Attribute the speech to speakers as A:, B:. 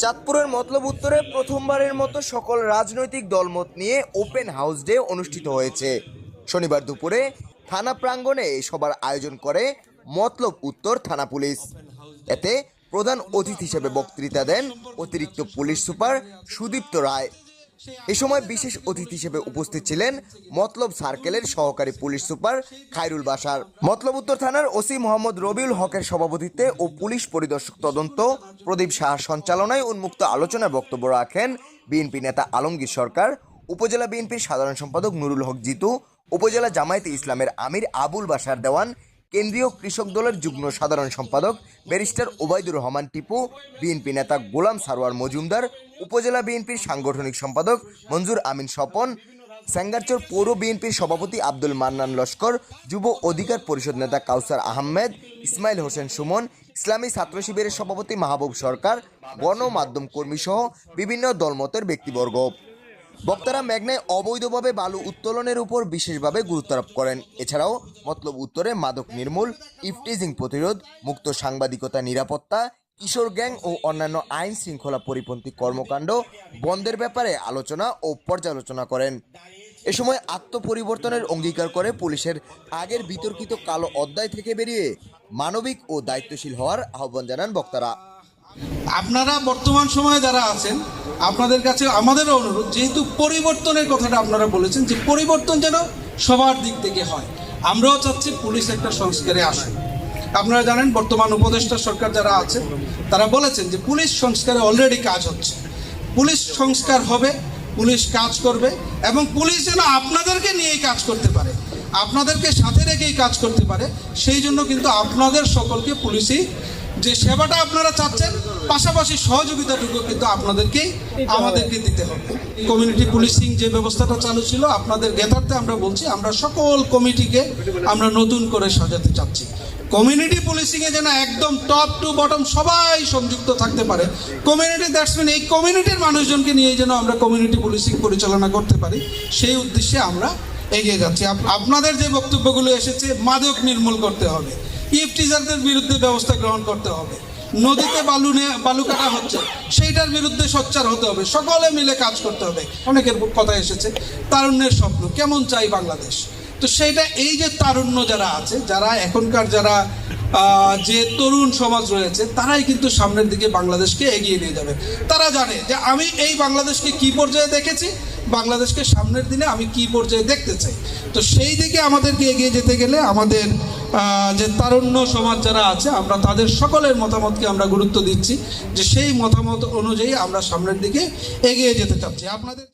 A: চাঁদপুরের মতলব উত্তরে প্রথমবারের মতো সকল রাজনৈতিক দলমত নিয়ে ওপেন হাউস ডে অনুষ্ঠিত হয়েছে। শনিবার দুপুরে থানা প্রাঙ্গণে সবার আয়োজন করে মতলব উত্তর থানা পুলিশ। এতে প্রধান অতিথি হিসেবে বক্তৃতা দেন অতিরিক্ত পুলিশ সুপার সুদীপ্ত রায়। এ সময় বিশেষ অতিথি হিসেবে উপস্থিত ছিলেন মতলব সার্কেলের সহকারী পুলিশ সুপার খায়রুল বাসার মতলব উত্তর থানার ওসি মোহাম্মদ রবিউল হকের সভাপতিত্বে ও পুলিশ পরিদর্শক তদন্ত প্রদীপ সাহার সঞ্চালনায় উন্মুক্ত আলোচনায় বক্তব্য রাখেন বিএনপি নেতা আলমগীর সরকার, উপজেলা বিএনপির সাধারণ সম্পাদক নুরুল হক জিতু, উপজেলা জামায়াতে ইসলামের আমির আবুল বাসার দেওয়ান কেন্দ্রীয় কৃষক দলের যুগ্ম সাধারণ সম্পাদক ব্যারিস্টার ওবায়দুর রহমান টিপু, বিএনপি নেতা গোলাম সারোয়ার মজুমদার, উপজেলা বিএনপির সাংগঠনিক সম্পাদক মঞ্জুর আমিন স্বপন, স্যাঙ্গারচর পৌর বিএনপির সভাপতি আব্দুল মান্নান লস্কর, যুব অধিকার পরিষদ নেতা কাউসার আহমেদ, ইসমাইল হোসেন সুমন, ইসলামী ছাত্র শিবিরের সভাপতি মাহবুব সরকার গণমাধ্যম কর্মী সহ বিভিন্ন দলমতের ব্যক্তিবর্গ। বক্তারা মেঘনায় অবৈধভাবে বালু উত্তোলনের উপর বিশেষভাবে গুরুত্ব আরোপ করেন। এছাড়াও মতলব উত্তরে মাদক নির্মূল, ইফটিজিং প্রতিরোধ, মুক্ত সাংবাদিকতা নিরাপত্তা, কিশোর গ্যাং ও অন্যান্য আইন শৃঙ্খলা পরিপন্থী কর্মকাণ্ড বন্ধের ব্যাপারে আলোচনা ও পর্যালোচনা করেন। এ সময় আত্মপরিবর্তনের অঙ্গীকার করে পুলিশের আগের বিতর্কিত কালো অধ্যায় থেকে বেরিয়ে মানবিক ও দায়িত্বশীল হওয়ার আহ্বান জানান বক্তারা।
B: আপনারা বর্তমান সময়ে যারা আছেন, আপনাদের কাছে আমাদেরও অনুরোধ, যেহেতু পরিবর্তনের কথাটা আপনারা বলেছেন যে পরিবর্তন যেন সবার দিক থেকে হয়। আমরাও চাচ্ছি পুলিশ একটা সংস্কারে আসুন আপনারা জানেন, বর্তমান উপদেষ্টা সরকার যারা আছে তারা বলেছেন যে পুলিশ সংস্কারে অলরেডি কাজ হচ্ছে। পুলিশ সংস্কার হবে, পুলিশ কাজ করবে, এবং পুলিশ যেন আপনাদেরকে নিয়েই কাজ করতে পারে, আপনাদেরকে সাথে রেখেই কাজ করতে পারে, সেই জন্য কিন্তু আপনাদের সকলকে পুলিশই যে সেবাটা আপনারা চাচ্ছেন, পাশাপাশি সহযোগিতাটুকু কিন্তু আপনাদেরকেই আমাদেরকে দিতে হবে। কমিউনিটি পুলিশিং যে ব্যবস্থাটা চালু ছিল, আপনাদের জ্ঞাতার্থে আমরা বলছি, আমরা সকল কমিটিকে আমরা নতুন করে সাজাতে চাচ্ছি। কমিউনিটি পুলিশিংয়ে যেন একদম টপ টু বটম সবাই সংযুক্ত থাকতে পারে। কমিউনিটি দ্যাটসম্যান এই কমিউনিটির মানুষজনকে নিয়ে যেন আমরা কমিউনিটি পুলিশিং পরিচালনা করতে পারি, সেই উদ্দেশ্যে আমরা এগিয়ে যাচ্ছি। আপ- আপনাদের যে বক্তব্যগুলো এসেছে, মাদক নির্মূল করতে হবে। ইফটিজারদের বিরুদ্ধে ব্যবস্থা গ্রহণ করতে হবে। নদীতে বালু বালু কাটা হচ্ছে, সেইটার বিরুদ্ধে সোচ্চার হতে হবে, সকলে মিলে কাজ করতে হবে। অনেকের কথা এসেছে, তারুণ্যের স্বপ্ন, কেমন চাই বাংলাদেশ? তো সেইটা, এই যে তারুণ্য যারা আছে, যারা এখনকার যারা যে তরুণ সমাজ রয়েছে, তারাই কিন্তু সামনের দিকে বাংলাদেশকে এগিয়ে নিয়ে যাবে। তারা জানে যে আমি এই বাংলাদেশকে কি পর্যায়ে দেখেছি, বাংলাদেশকে সামনের দিনে আমি কি পর্যায়ে দেখতে চাই। তো সেই দিকে আমাদেরকে এগিয়ে যেতে গেলে আমাদের যে তারুণ্য সমাজ যারা আছে, আমরা তাদের সকলের মতামতকে আমরা গুরুত্ব দিচ্ছি যে সেই মতামত অনুযায়ী আমরা সামনের দিকে এগিয়ে যেতে চাচ্ছি। আপনাদের